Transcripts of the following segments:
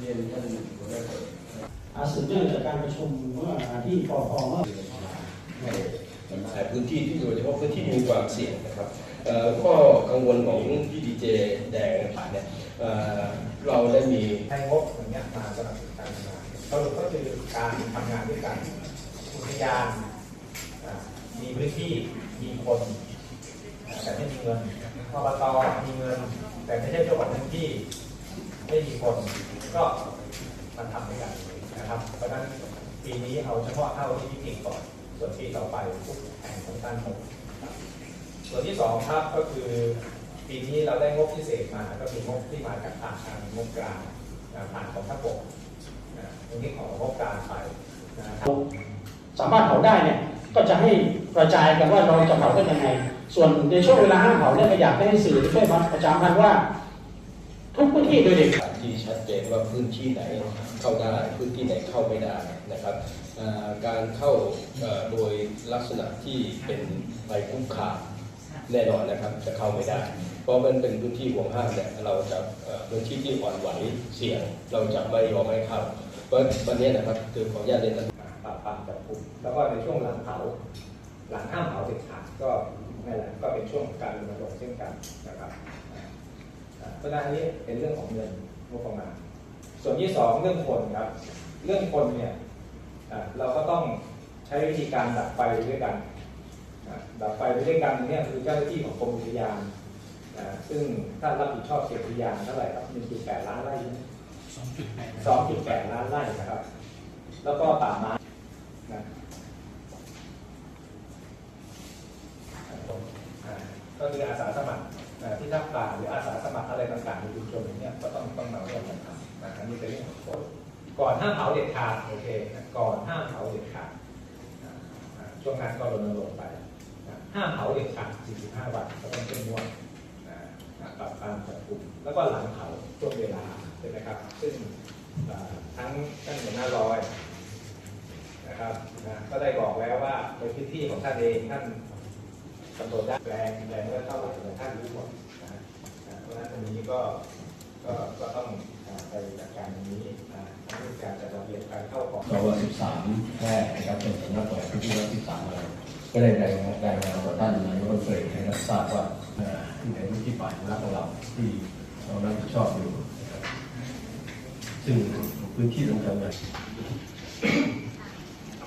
เรียนท่านหัวหน้าครับอาสืบเนื่องจากการประชุมเมื่อที่ปพเมื่อให้แต่พื้นที่ที่โดยเฉพาะพื้นที่ที่มีความเสี่ยงนะครับเอ่อข้อกังวลของพี่ดีเจแดงผ่านเนี่ยเอ่อเราได้มีให้งบอย่างเงี้ยมาสนับสนุนการทำงานสรุปก็คือการทำงานด้วยกันอุทยานอ่ามีพื้นที่มีคนอ่าแต่ไม่มีเงินอบตมีเงิน แต่ไม่ใช่เจ้าของพื้นที่ ไม่มีคนก็มันทำด้วยกันนะครับ เพราะฉะนั้นปีนี้เอาเฉพาะเข้าที่พิจิตรก่อน ส่วนปีต่อไปทุกแห่งของการหมดส่วนที่สองครับก็คือปีนี้เราได้งบพิเศษมาก็คืองบที่มาจากทางทางงบกลางอ่าผ่านของทัพบกตรงนี้ของงบกลางไปนะครับสามารถเผาได้เนี่ยก็จะให้กระจายกันว่าเราจะเผาได้ยังไง ส่วนในช่วงเวลาห้ามเผาเนี่ยก็อยากให้สื่อช่วยมาประจำกันว่า ยเด็ดที่ชัดเจนว่าพื้นที่ไหนเข้าได้พื้นที่ไหนเข้าไม่ได้นะครับการเข้าโดยลักษณะที่เป็นไปคุกคาแน่นอนนะครับจะเข้าไม่ได้ เพราะมันเป็นพื้นที่ห่วงห้ามเนี่ยเราจะพื้นที่ที่อ่อนไหวเสี่ยง เราจะไม่ยอมให้เข้าเพราะวันนี้นะครับคือขออนุญาตเรียนท่านปราบปรามจับกลุ่มแล้วก็ในช่วงหลังเผาหลังห้ามเผาเด็ดขาดก็นั่นแหละก็เป็นช่วงการรณรงค์เช่นกันนะครับ เพราะฉะนั้นอันนี้เป็นเรื่องของเงินงบประมาณ ส่วนที่สองเรื่องคนครับ เรื่องคนเนี่ยอ่าเราก็ต้องใช้วิธีการดับไฟด้วยกันอ่าดับไฟด้วยกันเนี่ยคือเจ้าหน้าที่ของกรมอุทยานอ่าซึ่งท่านรับผิดชอบเขตอุทยานเท่าไหร่ครับ1.8 ล้านไร่ใช่ไหม2.8 ล้านไร่นะครับ แล้วก็ป่าไม้นะอ่า ก็คืออาสาสมัครที่ทักป่าหรืออาสาสมัครอะไรต่างๆในชุมชนอย่างเนี้ยก็ต้องต้องมาร่วมกันทำนะอันนี้เป็นเรื่องของกฎก่อนห้ามเผาเด็ดขาดโอเคก่อนห้ามเผาเด็ดขาดช่วงนั้นก็รณรงค์ไปห้ามเผาเด็ดขาด 45 วันก็ต้องเป็นงวดนปรับปรามจับกลุ่มแล้วก็หลังเผาช่วงเวลาใช่ไหมครับ ซึ่งทั้งท่านหัวหน้าร้อยนะครับก็ได้บอกแล้วว่าในพื้นที่ของท่านเองท่าน กำหนดได้แรงแรงก็เท่าไหร่แต่ท่านรู้หมดนะเพราะฉะนั้นตรงนี้ก็ก็ก็ต้องไปจัดการตรงนี้นะทั้งการจัดระเบียบการเข้าของรว13แพร่นะครับเป็นสำนักงานที่รับ13อะไรก็ได้รายงานรายงานต่อท่านนายกรัฐมนตรีให้รับทราบว่าที่ในพื้นที่ป่าอนุรักษ์ของเราที่เรารับผิดชอบอยู่ซึ่งพื้นที่ตรงนั้นเนี่ย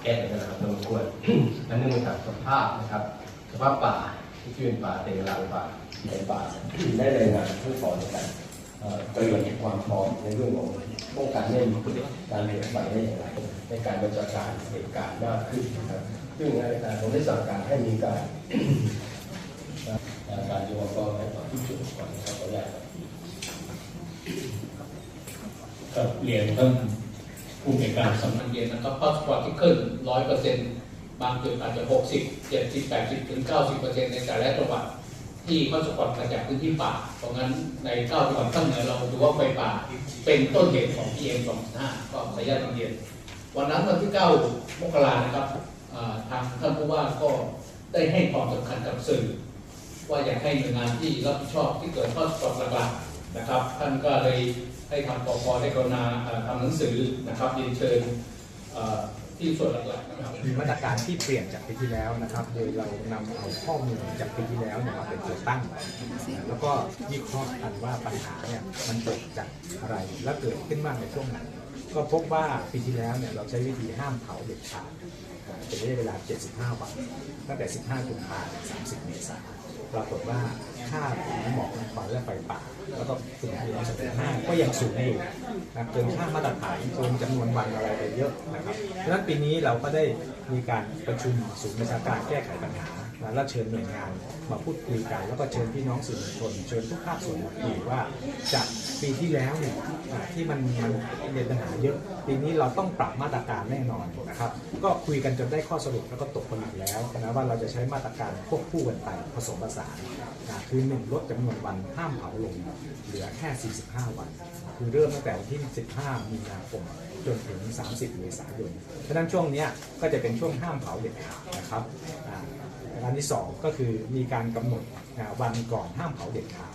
แก้กันนะครับสมควรและเนื่องมาจากสภาพนะครับ สภาพป่าที่เป็นป่าเต็งรังป่าในป่าได้รายงานขั้นตอนในการเอ่อเตรียมความพร้อมในเรื่องของป้องกันไม่ให้การเหตุไฟได้อย่างไร ในการบัญชาการเหตุการณ์มากขึ้นนะครับซึ่งในการผมได้สั่งการให้มีการการดูก็ให้ความที่จุดก่อนนะครับขออนุญาตครับกับเรียนท่านผู้ในการสำนักเรียนนะครับพาสปอร์ตที่ขึ้นร้อยเปอร์เซ็นต์ บางจุดอาจจะหกสิบเจ็ดสิบแปดสิบถึงเก้าสิบเปอร์เซ็นต์ในแต่ละจังหวัดที่พาสปอร์ตมาจากพื้นที่ป่า เพราะงั้นในเก้าจังหวัดข้างเหนือเราดูว่าไฟป่าเป็นต้นเหตุของ PM 2.5ก็ขออนุญาตเรียนวันนั้นวันที่ 9 มกรานะครับทางท่านผู้ว่าก็ได้ให้ความสำคัญกับสื่อ ว่าอยากให้หน่วยงานที่รับผิดชอบที่เกิดข้อสอบหลักๆนะครับ ท่านก็เลยให้ทางปปได้กรุณาทำหนังสือนะครับเรียนเชิญ ที่ส่วนหลักๆนะครับมีมาตรการที่เปลี่ยนจากปีที่แล้วนะครับ โดยเรานำเอาข้อมูลจากปีที่แล้วเนี่ยมาเป็นตัวตั้ง แล้วก็วิเคราะห์กันว่าปัญหาเนี่ยมันเกิดจากอะไรและเกิดขึ้นมากในช่วงไหน ก็พบว่าปีที่แล้วเนี่ยเราใช้วิธีห้ามเผาเด็ดขาดเป็นระยะเวลา 75 วัน ตั้งแต่ 15กุมภาพันธ์30 เมษายนปรากฏว่าค่าฝุ่นหมอกควันและไฟป่า แล้วก็ฝุ่น PM 2.5ก็ยังสูงอยู่นะครับเกินค่ามาตรฐานเกินจำนวนวันอะไรไปเยอะนะครับดังนั้นปีนี้เราก็ได้มีการประชุมศูนย์ประชาการแก้ไขปัญหา และเชิญหน่วยงานมาพูดคุยกัน แล้วก็เชิญพี่น้องสื่อมวลชน เชิญทุกภาคส่วนมาคุยว่าจากปีที่แล้วเนี่ยที่มันมันเป็นปัญหาเยอะปีนี้เราต้องปรับมาตรการแน่นอนนะครับ ก็คุยกันจนได้ข้อสรุปแล้วก็ตกผลึกแล้วนะว่าเราจะใช้มาตรการควบคู่กันไปผสมผสานนะคือหนึ่งลดจำนวนวันห้ามเผาลงเหลือแค่ 45 วัน คือเริ่มตั้งแต่วันที่ 15 มีนาคมจนถึง 30 เมษายนเพราะฉะนั้นช่วงนี้ก็จะเป็นช่วงห้ามเผาเด็ดขาดนะครับอันที่สองก็คือมีการกำหนดวันก่อนห้ามเผาเด็ดขาด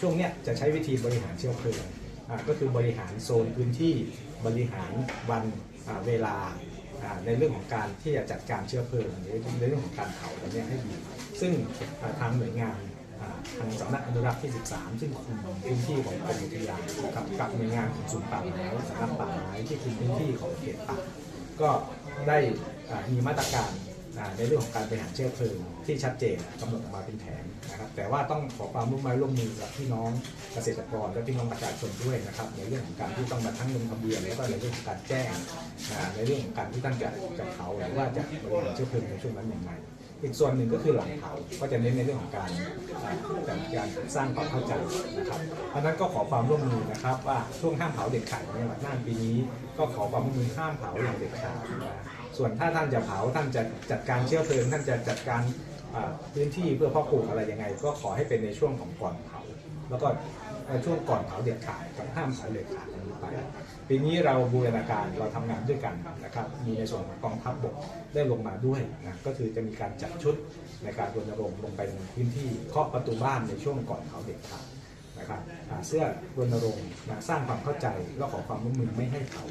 ช่วงนี้จะใช้วิธีบริหารเชื้อเพลิง ก็คือบริหารโซนพื้นที่บริหารวันเวลาในเรื่องของการที่จะจัดการเชื้อเพลิงหรือในเรื่องของการเผาตัวเนี้ยให้ดี ซึ่งทางหน่วยงานทางสำนักอนุรักษ์ที่ 13 ซึ่งคุมพื้นที่ของกรมอุทยานกับกับหน่วยงานของศูนย์ป่าไม้สำนักป่าไม้ที่คุมพื้นที่ของเขตป่าก็ได้มีมาตรการ ในเรื่องของการบริหารเชื้อเพลิงที่ชัดเจนกำหนดออกมาเป็นแผนนะครับแต่ว่าต้องขอความร่วมมือร่วมมือกับพี่น้องเกษตรกรและพี่น้องประชาชนด้วยนะครับในเรื่องของการที่ต้องมาทั้งลงทะเบียนแล้วก็ในเรื่องของการแจ้งในเรื่องของการที่ตั้งจจะเผาหรือว่าจะบริหารเชื้อเพลิงในช่วงนั้นอย่างไรอีกส่วนหนึ่งก็คือหลังเผาก็จะเน้นในเรื่องของการจัดการสร้างความเข้าใจนะครับเพราะนั้นก็ขอความร่วมมือนะครับว่าช่วงห้ามเผาเด็ดขาดในจังหวัดน่านปีนี้ ก็ขอความร่วมมือห้ามเผาอย่างเด็ดขาดนะ ส่วนถ้าท่านจะเผาท่านจะจัดการเชื้อเพลิง ท่านจะจัดการพื้นที่เพื่อพาะปลูกอะไรยังไง ก็ขอให้เป็นในช่วงของก่อนเผา แล้วก็ช่วงก่อนเผาเด็ดขาดกับห้ามเผาเด็ดขาดอันไปปีนี้เราบูรณาการเราทำงานด้วยกันนะครับมีในส่วนของกองทัพบกได้ลงมาด้วยนะก็คือจะมีการจัดชุดในการรณรงค์ลงไปในพื้นที่เคาะประตูบ้านในช่วงก่อนเผาเด็ดขาด เสื้อรณรงค์นะสร้างความเข้าใจและขอความร่วมมือไม่ให้เผา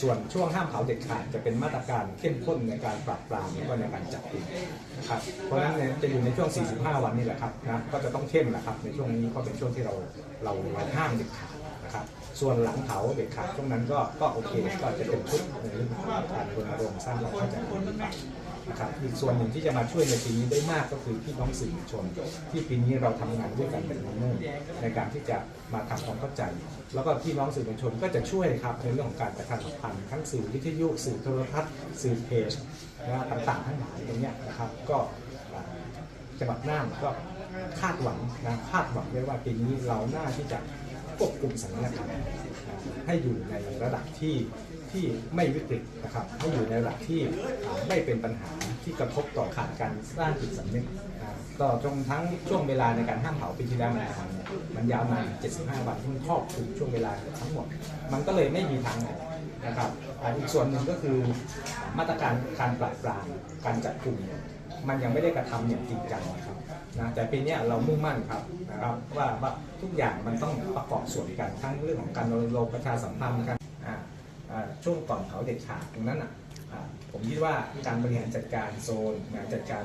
ส่วนช่วงห้ามเผาเด็ดขาดจะเป็นมาตรการเข้มข้นในการปราบปรามและก็ในการจับกลุ่มนะครับเพราะฉะนั้นเนี่ยจะอยู่ในช่วง 45 วันนี่แหละครับนะก็จะต้องเข้มนะครับในช่วงนี้ก็เป็นช่วงที่เราเราเราห้ามเด็ดขาดนะครับส่วนหลังเผาเด็ดขาดช่วงนั้นก็ก็โอเคก็จะเป็นชุดในเรื่องของการรณรงค์สร้างความเข้าใจ นะครับอีกส่วนหนึ่งที่จะมาช่วยในปีนี้ได้มากก็คือพี่น้องสื่อมวลชน ที่ปีนี้เราทำงานด้วยกันเป็นเนิ่นในการที่จะมาทำความเข้าใจ แล้วก็พี่น้องสื่อมวลชนก็จะช่วยครับในเรื่องของการประชาสัมพันธ์ทั้งสื่อวิทยุสื่อโทรทัศน์สื่อเพจนะต่างๆทั้งหลายตรงนี้นะครับก็อ่าจังหวัดน่านก็คาดหวังนะคาดหวังไว้ว่าปีนี้เราน่าที่จะ ควบคุมสถานการณ์ให้อยู่ในระดับที่ที่ไม่วิกฤตนะครับให้อยู่ในระดับที่ไม่เป็นปัญหาที่กระทบต่อขาดการสร้างจิตสำนึกต่อจงทั้งช่วงเวลาในการห้ามเผาปีที่แล้วมันนานเนี่ยมันยาวนาน 75 วันที่นครอบคลุมช่วงเวลาทั้งหมด มันก็เลยไม่มีทางไหนนะครับอีกส่วนหนึ่งก็คือมาตรการการปราบปรามการจับกลุ่มเนี่ย มันยังไม่ได้กระทำอย่างจริงจังนะครับนะแต่ปีนี้เรามุ่งมั่นครับนะครับว่าว่าทุกอย่างมันต้องประกอบส่วนกันทั้งเรื่องของการรณรงค์ประชาสัมพันธ์กันอ่าอ่าช่วงก่อนเขาเด็ดขาดตรงนั้นอะผมคิดว่าการบริหารจัดการโซนนะจัดการ